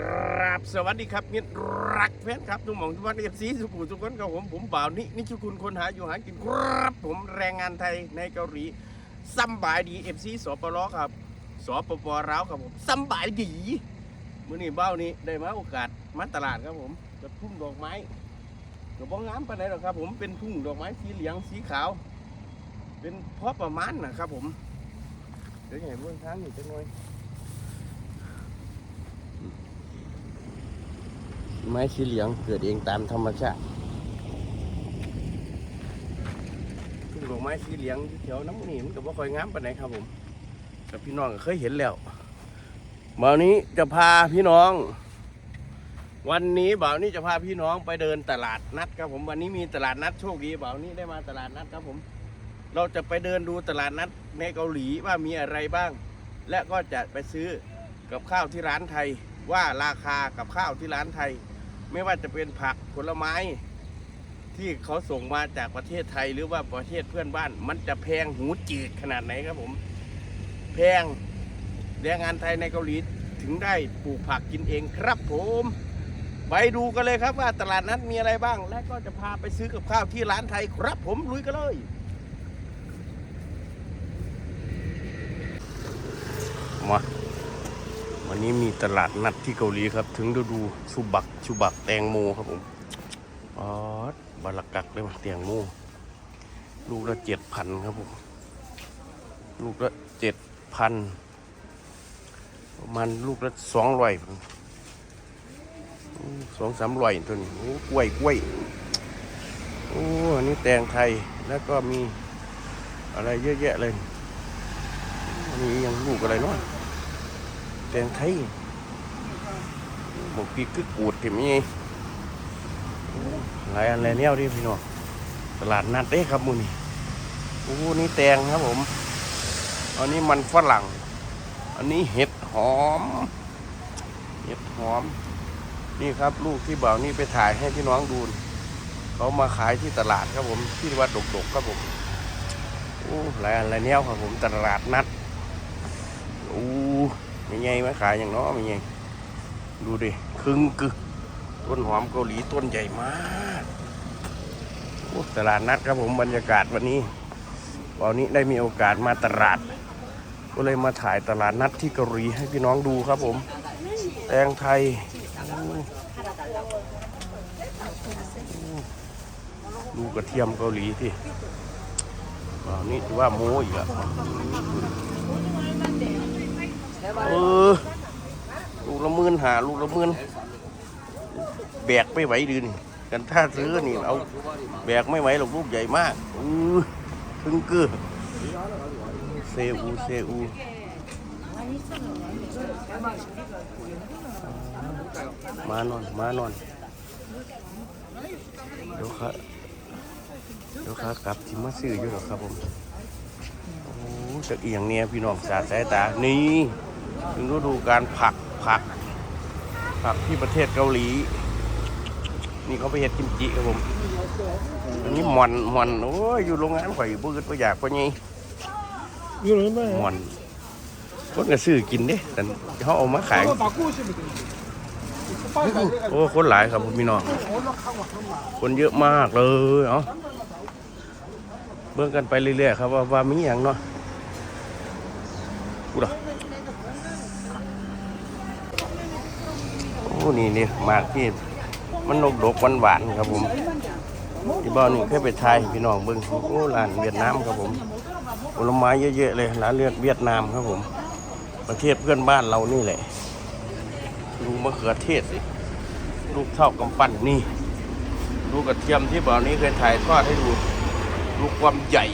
กราบสวัสดีครับมิตรรักแฟนครับทุกหมองทุกวันเอฟซีสุขุมทุกคนกับผมผมบ่าวนินิชุคุณคนหาอยู่หากินครับผมแรงงานไทยในเกาหลีซัมบายดีเอฟซีสปลครับสปปลาวครับผมซัมบายดีมื้อนี้บ้าวนี้ได้มาโอกาสมาตลาดครับผมกับทุ่งดอกไม้ก็บ่งามปานใดหรอกครับผมเป็นทุ่งดอกไม้สีเหลืองสีขาว เป็นพอประมาณนะครับผมเดี๋ยวใหญ่เบื้องทางนี่จังหน่อย ไม้สีเหลืองเกิดเองตามธรรมชาติทุ่งดอกไม้สีเหลืองแถวน้ำมันนี่มันก็บ่ค่อยงามปานไหนครับผมแต่พี่น้องก็เคยเห็นแล้วบ่าวนี้จะพาพี่น้อง วันนี้บ่าวนี้จะพาพี่น้องไปเดินตลาดนัดครับผมวันนี้มีตลาดนัดโชคดีบ่าวนี้ได้มาตลาดนัดครับผม เราจะไปเดินดูตลาดนัดในเกาหลีว่ามีอะไรบ้าง และก็จะไปซื้อกับข้าวที่ร้านไทยว่าราคากับข้าวที่ร้านไทย ไม่ว่าจะเป็นผักผลไม้ ที่เขาส่งมาจากประเทศไทยหรือว่าประเทศเพื่อนบ้าน มันจะแพงหูจืดขนาดไหนครับผม แพงแรงงานไทยในเกาหลีถึงได้ปลูกผักกินเองครับผมไปดูกันเลยครับว่าตลาดนัดมีอะไรบ้าง และก็จะพาไปซื้อกับข้าวที่ร้านไทยครับผมลุยกันเลยมา วันนี้มีตลาดนัดที่เกาหลีครับ ถึงฤดูชูบักชูบักแตงโมครับผมอ๋อบาลักกักได้มาแตงโมลูกละเจ็ดพันครับผมลูกละเจ็ดพันประมาณลูกละสองร้อยสองสามร้อยตัวนี้โอ้กล้วยกล้วยโอ้อันนี้แตงไทยแล้วก็มีอะไรเยอะแยะเลยอันนี้ยังลูกอะไรเนาะ ตงไทยหมกปีกคือกูดเห็นไหมหลายอันหลายแนวดิพี่น้องตลาดนัดเด้ครับมูนี่โอ้นี่แตงครับผม อันนี้มันฝรั่ง อันนี้เห็ดหอม เห็ดหอม นี่ครับลูกที่บ่าวนี่ไปถ่ายให้พี่น้องดูนเขามาขายที่ตลาดครับผมที่วัดดกๆครับผมโอ้หลายอันหลายแนวครับผมตลาดนัดโอ้ มีไงมาขายอย่างน้อมีไงดูดิคึงกึต้นหอมเกาหลีต้นใหญ่มากตลาดนัดครับผมบรรยากาศวันนี้วันนี้ได้มีโอกาสมาตลาด ก็เลยมาถ่ายตลาดนัดที่เกาหลีให้พี่น้องดูครับผมแตงไทยดูกระเทียมเกาหลีที่อันนี้ถือว่าโม้อีกอะ เออลูกละหมื่นหาลูกละหมื่นแบกไม่ไหวดืนี่กันถ้าซื้อนี่เอาแบกไม่ไหวหรอกลูกใหญ่มากอือถึงเกือเซอูเซอูมานอนมานอนเดี๋ยวครับเดี๋ยวครับกลับที่มาซื้ออยู่หรอกครับผมโอ้จะเอียงเนี่ยพี่น้องสาดสายตานี่ ถึงฤดูการผักผัก ผักที่ประเทศเกาหลี นี่เขาไปเห็ดกิมจิครับผมอันนี้มอนมอนโอ้ยอยู่โรงงานข่อยบื้อก็อยากก็ไงอยู่เลยไหมหมอนคนก็ซื้อกินเด้แต่เขาเอามาขาย โอ้คนหลายครับพี่น้องคนเยอะมากเลยเอ้าเบื้องกันไปเรื่อยๆครับว่าว่ามีอย่างเนาะกูเหรอ นี่นี่มากที่มันนกดกหวานหวานครับผมที่บ้านนี่เคยไปไทยพี่น้องเบิ่งโอ้ร้านเวียดนามครับผมผลไม้เยอะๆเลยร้านเลือดเวียดนามครับผม ประเทศเพื่อนบ้านเรานี่แหละดูมะเขือเทศสิลูกเท่ากำปั้นนี่ลูกกระเทียมที่บ่าวนี้เคยถ่ายทอดให้ดูลูกความใหญ่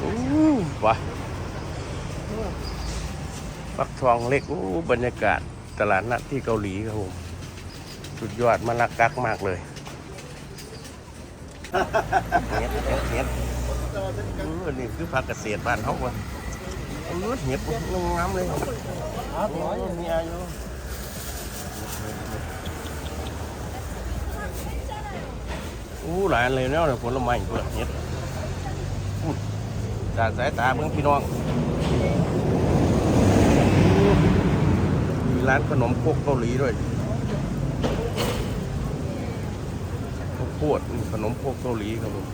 อู้วะฟักทองเล็กอู้บรรยากาศ ตลาดนัดที่เกาหลีครับผมสุดยอดมาลักกักมากเลยเห็ดเห็ดเห็ดเออนี่คือผักเกษตรบ้านเขาวะเออเห็ดงามเลยโอ้มีอายุอู้หลายอันเลยเนาะผลไม้เปลือกเห็ดจากสายตาเบิ่งพี่น้องอู้มี ร้านขนมครกเกาหลีด้วยข้าวโพดขนมครกเกาหลีครับผม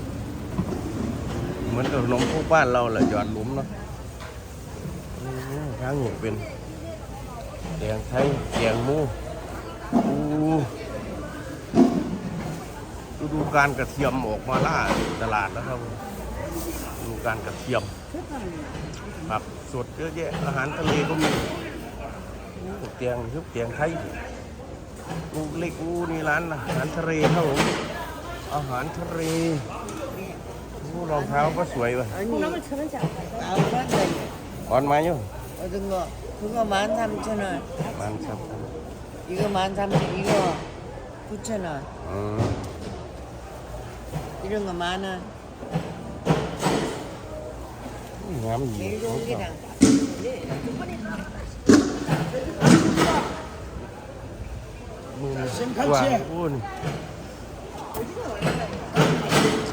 เหมือนกับขนมครกบ้านเราแหละหยอดหลุมเนาะอืมทางหนี้เป็นแกงไทยแกงมูอู้ฤดูการกระเทียมออกมาล่าตลาดแล้วครับผมฤดูการกระเทียมผักสดเยอะแยะอาหารทะเลก็มี อู้เตียงยุบเตียงไทยลูกเล็กอู้นี่ร้านอาหารทะเลครับผมอาหารทะเลอู้รองเท้าก็สวยว่ะ 아니 나오란다니 อ่อนมาอยู่ 얻은 거 그거 13,000원 มันครับ 이거 13,000원 이거 9,000원 อืม 이런 거 만원 งามดี 제일 좋은 게랑 มือว่าอู้นี่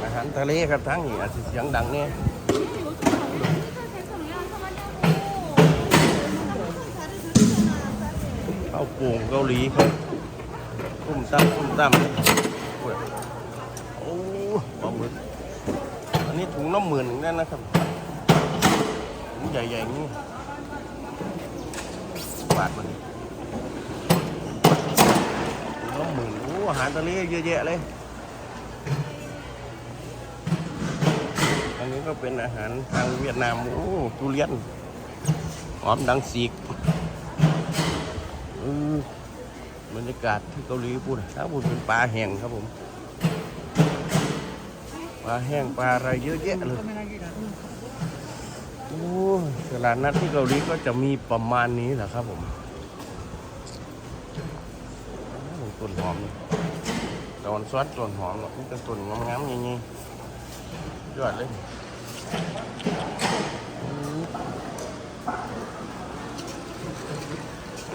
อาหารทะเลครับทั้งนี้อาจจะเสียงดังเนี่ยข้าวโป่งเกาหลีครับตุ้มตั้มตุ้มตั้มโอ้ยโอ้ปลาหมึกอันนี้ถุงน้ำหมื่นนั่นนะครับถุงใหญ่ๆนี่ บาทมันถุงน้ำหมื่นโอ้อาหารทะเลเยอะแยะเลย อันนี้ก็เป็นอาหารทางเวียดนาม โอ้ทุเรียนหอมดังสีกอืมบรรยากาศที่เกาหลีพูดถ้าพูดเป็นปลาแห้งครับผม ปลาแห้งปลาอะไรเยอะแยะเลย ตลาดนัดที่เกาหลีก็จะมีประมาณนี้แหละครับผมโอ้ต้นหอมตอนซอสต้นหอมนาะมันเป็นต้นงามๆอย่างนี้ยอดเลย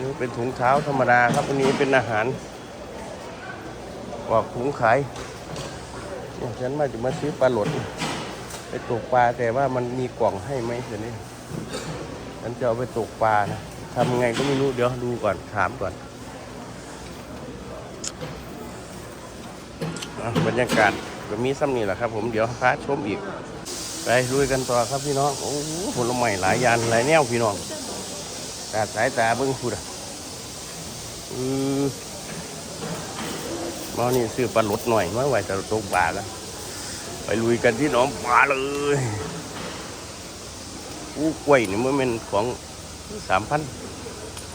นี่เป็นถุงเท้าธรรมดาครับอันนี้เป็นอาหารกรอกถุงขายเนี่ยฉันมาจะมาซื้อปลาหลด ตกปลาแต่ว่ามันมีกล่องให้ไหมเดี๋ยวนี้ฉันจะเอาไปตกปลานะทำไงก็ไม่รู้เดี๋ยวดูก่อนถามก่อนบรรยากาศก็มีซ้ำนี่แหละครับ ผมเดี๋ยวพาชมอีกไปลุยกันต่อครับพี่น้องโอ้โหผลไม้หลายยานหลายแนวพี่น้องตาสายตาเบิ้งพูดอะอือมานี่ซื้อปลาหลดหน่อยมาไหวจะตกปลากัน ไปลุยกันที่หนองปลาเลยอู้กล้วยนี่มันเป็นของสามพัน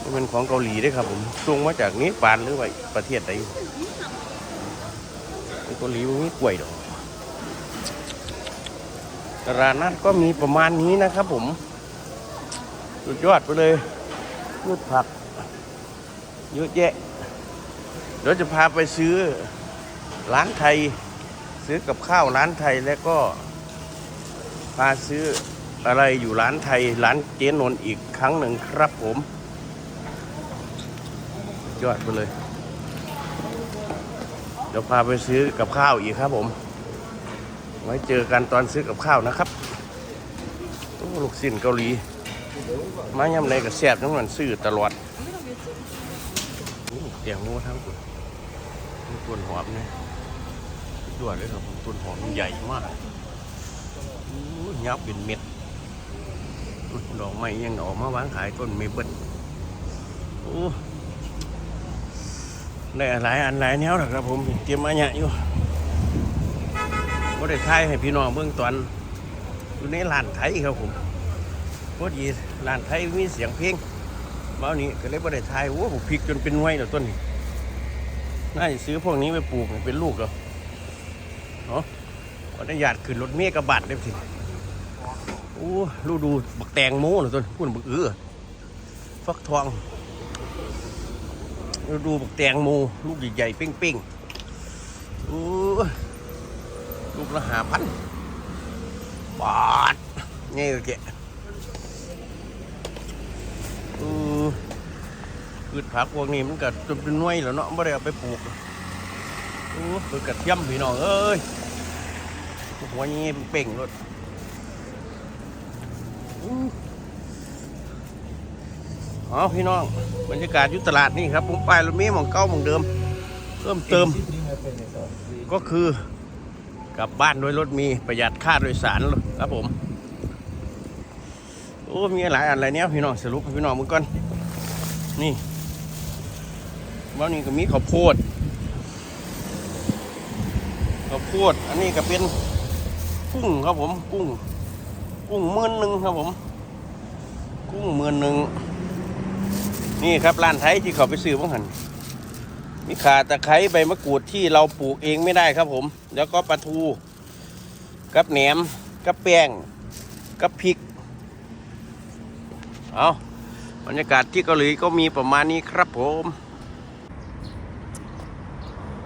มันเป็นของเกาหลีด้อครับผมส่งมาจากนี้ปานหรือว่าประเทศใดเกาหลีมันมีกล้วยดอกตลาดนัดก็มีประมาณนี้นะครับผม สุดยอดไปเลยพืชผักเยอะแยะเดี๋ยวจะพาไปซื้อร้านไทย ซื้อกับข้าวร้านไทยแล้วก็พาซื้ออะไรอยู่ร้านไทยร้านเจนนท์อีกครั้งหนึ่งครับผม ยอดไปเลย เดี๋ยวพาไปซื้อกับข้าวอีกครับผม ไว้เจอกันตอนซื้อกับข้าวนะครับโอ้ลูกสิ้นเกาหลี มายำไรก็แซ่บทั้งมันซื้อตลอดเตียงงูทั้งตัวนี่นหอมเนี่ย ยอดเลยครับผมต้นหอมใหญ่มากยับเป็นเม็ดอุ๊ยดอกไม้ยังออกมาวางขายต้นเมเปิลโอ้ได้หลายอันหลายแนวนะครับ ผมเตรียมมาเนี่ยอยู่ก็ได้ทายให้พี่น้องเบื้องตอนอยู่ในร้านไทยครับผมพอดีร้านไทยมีเสียงเพลงมาเอานี้ก็เลยบ่ได้ทายโอ้ผมพริกจนเป็นหน่วยแล้วต้นนี้น่าจะซื้อพวกนี้ไปปลูกเป็นลูกแล้ว เนาะขออนุญาตขึ้นรถเมฆกระบาดได้สิโอ้ลูกดูบักแตงโมเหรอยต้นพูดบักเอือฟักทองลูกดูบักแตงโมลูกใหญ่ๆเป้งๆโอ้ลูกละหาพันบาทนี่ก็แกะอือพืชผักพวกนี้มันก็จนเป็นน่วยแล้วเนาะไม่ได้เอาไปปลูกโอ้คือกระเทียมพี่น้องเอ้ย หัวนี้เป่งรถอ๋อพี่น้องบรรยากาศยุตลาดนี่ครับ ผมไปรถเมล์หมองเก้าหมองเดิม เพิ่มเติม ก็คือกลับบ้านโดยรถมีประหยัดค่าโดยสารครับผมโอ้มีหลายอันอะไรเนี้ยพี่น้องสรุปพี่น้องมึงก่อนนี่บ้านนี้ก็มีข้าวโพดข้าวโพดอันนี้ก็เป็น กุ้งครับผมกุ้ง กุ้งหมื่นหนึ่งครับผม กุ้งหมื่นหนึ่งนี่ครับร้านไทยที่เขาไปซื้อบ้างหันมีขาตะไคร้ใบมะกรูดที่เราปลูกเองไม่ได้ครับผม แล้วก็ปลาทูกับแหนมกับแป้งกับพริก เอาบรรยากาศที่เกาหลีก็มีประมาณนี้ครับผม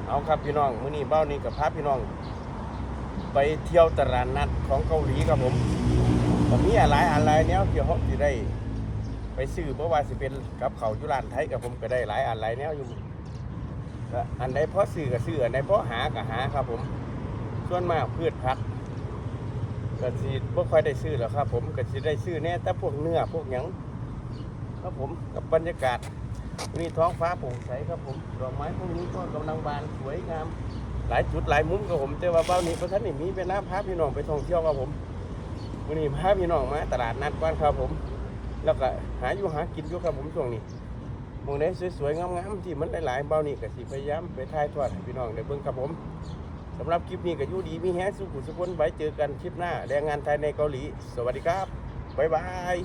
เอาครับพี่น้องมื้อนี้เบ้านี้กับพาพี่น้อง ไปเที่ยวตลาดนัดของเกาหลีครับผมผมมีอะไรอะไรเนี้ยเกี่ยวกับที่ได้ ไปซื้อเพราะว่าสิเป็นกับเขายุรานไทยกับผมก็ได้หลายอันหลายแนวอยู่ก็อันใดเพราะซื้อก็ซื้ออันใดเพราะหาก็หาครับผม ส่วนมากพืชผักก็สิบ่ค่อยได้ซื้อหรอกครับ ผมก็สิได้ซื้อแน่แต่พวกเนื้อพวกหยังครับผมกับบรรยากาศวันนี้ท้องฟ้าโปร่งใสครับผมดอกไม้พวกนี้ก็กำลังบานสวยงาม หลายจุดหลายมุมครับผม แต่ว่าเบ้านี้เพราะท่านนี่มีเป็นน้ำพาพี่น้องไปท่องเที่ยวครับผมวันนี้พาพี่น้องมาตลาดนัดก่อนครับผม แล้วก็หาอยู่หากินอยู่ครับผมช่วงนี้มองได้สวยๆงามๆที่มันหลายๆเบานี่ก็สิพยายามไปถ่ายทอดให้พี่น้องได้เบิ่งครับผมสำหรับคลิปนี้ก็อยู่ดีมีแฮสุขุสุขคนไว้เจอกันคลิปหน้าแรงงานไทยในเกาหลี สวัสดีครับบ๊ายบาย